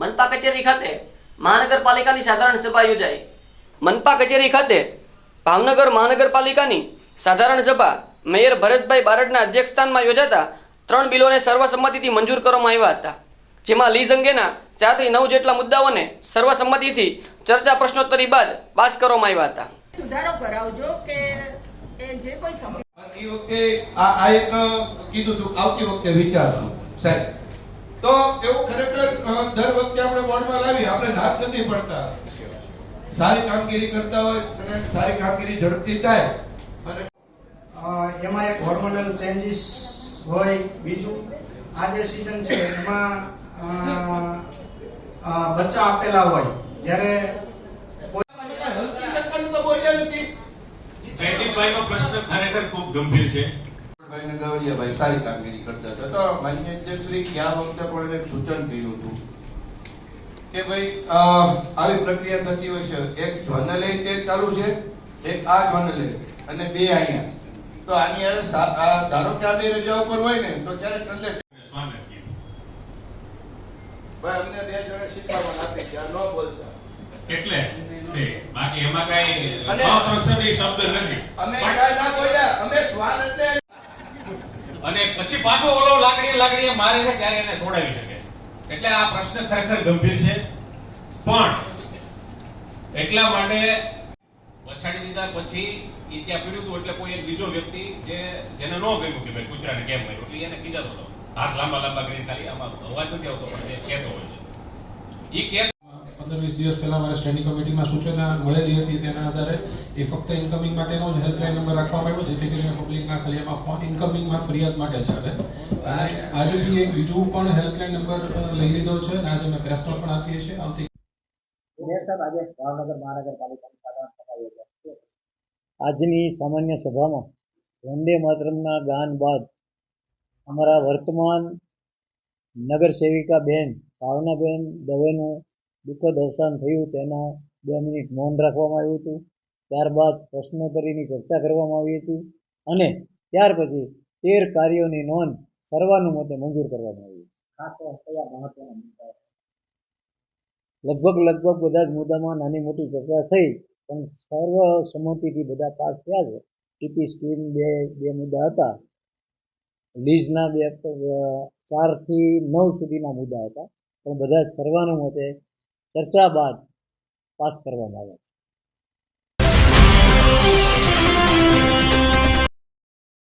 મનપા કચેરી ખાતે મહાનગરપાલિકાની સાધારણ સભા યોજાઈ. મનપા કચેરી ખાતે ભાવનગર મહાનગરપાલિકાની સાધારણ સભા મેયર ભરતભાઈ બારડના અધ્યક્ષસ્થાનમાં યોજાતા ત્રણ બિલોને સર્વસંમતિથી મંજૂર કરવામાં આવ્યા હતા. જેમાં લીઝ અંગેના ચારથી નવ જેટલા મુદ્દાઓને સર્વસંમતિથી ચર્ચા પ્રશ્નોત્તરી બાદ પાસ કરવામાં આવ્યા હતા. સુધારો કરાવજો કે એ જે કોઈ સમય આ આ એક કીધું હતું આવતી વખતે વિચારશું. સાહેબ તો એવું ખરેખર દર વખતે આપણે બોર્ડમાં લાવી આપણે હાથ નથી પડતા. સારી કામગીરી કરતા હોય અને સારી કામગીરી ઝડપથી થાય. અને એમાં એક હોર્મોનલ ચેન્જીસ હોય બીજું. આ જે સિઝન છે એમાં અ, અ, બચ્ચા આપેલા હોય. જ્યારે હકીકતમાં તો બોલ્યા નથી જયદીપભાઈનો પ્રશ્ન ખરેખર ખૂબ ગંભીર છે. ભાઈ ને ગવડિયાભાઈ સારી કામગીરી કરતા હતા. તો માન્ય અધ્યક્ષશ્રી ગયા વખતે પણ એને એક સૂચન કર્યું હતું કે ભાઈ આવી પ્રક્રિયા થતી હોય છે. એક જોનલે તે ચાલુ છે એક આ જોનલે અને બે અહીંયા. તો આની ધારો કે આ બે રજા ઉપર હોય ને તો ત્યારે સંલે ભાઈ અમને બે જણા શીખવાડવા આપે કે ન બોલતા. એટલે બાકી એમાં કઈ શબ્દ નથી. અમે ના બોલ્યા. અમે સ્વાન એટલે અને પછી પાછો ઓલો લાકડી લાકડી મારે છે ત્યારે એને છોડાવી શકે. એટલે આ પ્રશ્ન ખરેખર ગંભીર છે. પણ એટલા માટે પછાડી દીધા પછી એ ત્યાં પીડ્યું હતું એટલે કોઈ એક બીજો વ્યક્તિ જે જેને ન ગમ્યું કે ભાઈ કૂતરાને કેમ માર્યો એટલે એને કીધા હતો. હાથ લાંબા લાંબા કરીને ખાલી આમાં અવાજ નથી આવતો પણ એ કહેતો હોય છે. એ પંદર વીસ દિવસ પહેલા મારે સ્ટેન્ડિંગ કમિટીમાં સૂચના મળેલી હતી તેના આધારે એ ફક્ત ઇન્કમિંગ માટેનો જ હેલ્પલાઇન નંબર રાખવામાં આવ્યો, જેથી કરીને પબ્લિકના ખાલી એમાં ફોન ઇન્કમિંગમાં ફરિયાદ માટે જ આવે. આજેથી એક બીજું પણ હેલ્પલાઇન નંબર લઈ લીધો છે અને આજે અમે પ્રેસનો પણ આપીએ છીએ. આવતી ભાવનગર મહાનગરપાલિકાની સાધારણ આજની સામાન્ય સભામાં વંદે માતરમના ગાન બાદ અમારા વર્તમાન નગર સેવિકા બેન ભાવનાબેન દવેનું દુઃખદ અવસાન થયું તેના બે મિનિટ મૌન રાખવામાં આવ્યું હતું. ત્યારબાદ પ્રશ્નોત્તરીની ચર્ચા કરવામાં આવી હતી અને ત્યાર પછી તેર કાર્યોની નોંધ સર્વાનુમતે મંજૂર કરવામાં આવી. લગભગ લગભગ બધા જ મુદ્દામાં નાની મોટી ચર્ચા થઈ પણ સર્વ સંમતિથી બધા પાસ થયા છે. ટીપી સ્કીમ બે બે મુદ્દા હતા. લીઝના બે ચારથી નવ સુધીના મુદ્દા હતા. પણ બધા જ સર્વાનુમતે ચર્ચા બાદ પાસ કરવામાં આવ્યા છે.